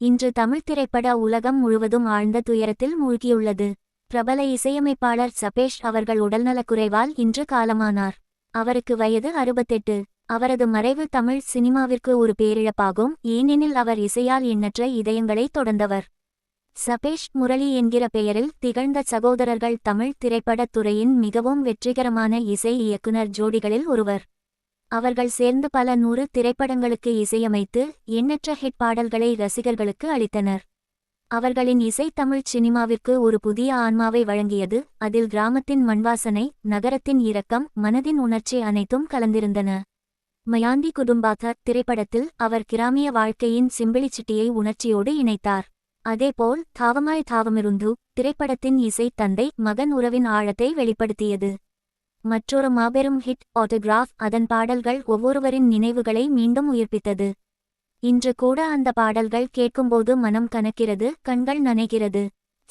இன்று தமிழ் திரைப்பட உலகம் முழுவதும் ஆழ்ந்த துயரத்தில் மூழ்கியுள்ளது. பிரபல இசையமைப்பாளர் சபேஷ் அவர்கள் உடல்நலக்குறைவால் இன்று காலமானார். அவருக்கு வயது அறுபத்தெட்டு. அவரது மறைவு தமிழ் சினிமாவிற்கு ஒரு பேரிழப்பாகும். ஏனெனில் அவர் இசையால் எண்ணற்ற இதயங்களை தொடர்ந்தவர். சபேஷ் முரளி என்கிற பெயரில் திகழ்ந்த சகோதரர்கள் தமிழ் திரைப்படத் துறையின் மிகவும் வெற்றிகரமான இசை இயக்குனர் ஜோடிகளில் ஒருவர். அவர்கள் சேர்ந்து பல நூறு திரைப்படங்களுக்கு இசையமைத்து எண்ணற்ற ஹிட் பாடல்களை ரசிகர்களுக்கு அளித்தனர். அவர்களின் இசை தமிழ் சினிமாவிற்கு ஒரு புதிய ஆன்மாவை வழங்கியது அதில் கிராமத்தின் மண்வாசனை நகரத்தின் இரக்கம் மனதின் உணர்ச்சி அனைத்தும் கலந்திருந்தன. மயாந்தி குடும்பாக திரைப்படத்தில் அவர் கிராமிய வாழ்க்கையின் சிம்பிளிச்சிட்டியை உணர்ச்சியோடு இணைத்தார். அதேபோல் தாவமாய் தாவமிருந்து திரைப்படத்தின் இசை தந்தை மகன் உறவின் ஆழத்தை வெளிப்படுத்தியது. மற்றொரு மாபெரும் ஹிட் ஆட்டோகிராஃப் அதன் பாடல்கள் ஒவ்வொருவரின் நினைவுகளை மீண்டும் உயிர்ப்பித்தது. இன்று கூட அந்த பாடல்கள் கேட்கும்போது மனம் கனக்கிறது கண்கள் நனைகிறது.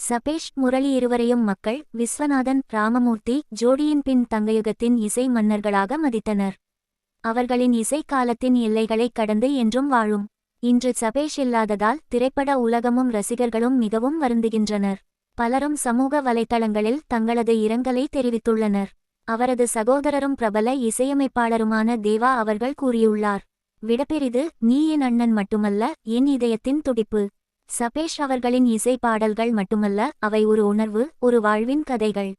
சபேஷ் முரளி இருவரையும் மக்கள் விஸ்வநாதன் ராமமூர்த்தி ஜோடியின் பின் தங்கயுகத்தின் இசை மன்னர்களாக மதித்தனர். அவர்களின் இசை காலத்தின் எல்லைகளைக் கடந்து என்றும் வாழும். இன்று சபேஷ் இல்லாததால் திரைப்பட உலகமும் ரசிகர்களும் மிகவும் வருந்துகின்றனர். பலரும் சமூக வலைத்தளங்களில் தங்களது இரங்கலை தெரிவித்துள்ளனர். அவரது சகோதரரும் பிரபல இசையமைப்பாளருமான தேவா அவர்கள் கூறியுள்ளார். விடப்பெரிது நீ என் அண்ணன் மட்டுமல்ல என் இதயத்தின் துடிப்பு. சபேஷ் அவர்களின் இசை பாடல்கள் மட்டுமல்ல அவை ஒரு உணர்வு ஒரு வாழ்வின் கதைகள்.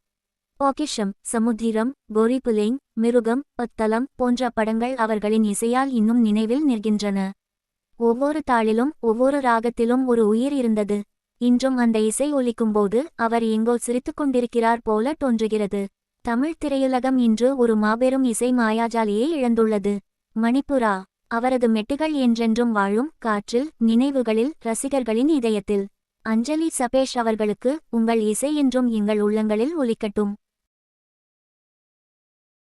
பாக்கிஷம் சமுத்திரம் கோரிபுலிங் மிருகம் பத்தலம் போன்ற படங்கள் அவர்களின் இசையால் இன்னும் நினைவில் நிற்கின்றன. ஒவ்வொரு தாளிலும் ஒவ்வொரு ராகத்திலும் ஒரு உயிர் இருந்தது. இன்றும் அந்த இசை ஒலிக்கும்போது அவர் எங்கோ சிரித்துக் கொண்டிருக்கிறார் போல தோன்றுகிறது. தமிழ் திரையுலகம் இன்று ஒரு மாபெரும் இசை மாயாஜாலியை இழந்துள்ளது. மணிப்புரா அவரது மெட்டுகள் என்றென்றும் வாழும் காற்றில் நினைவுகளில் ரசிகர்களின் இதயத்தில். அஞ்சலி சபேஷ் அவர்களுக்கு உங்கள் இசை என்றும் எங்கள் உள்ளங்களில் ஒலிக்கட்டும்.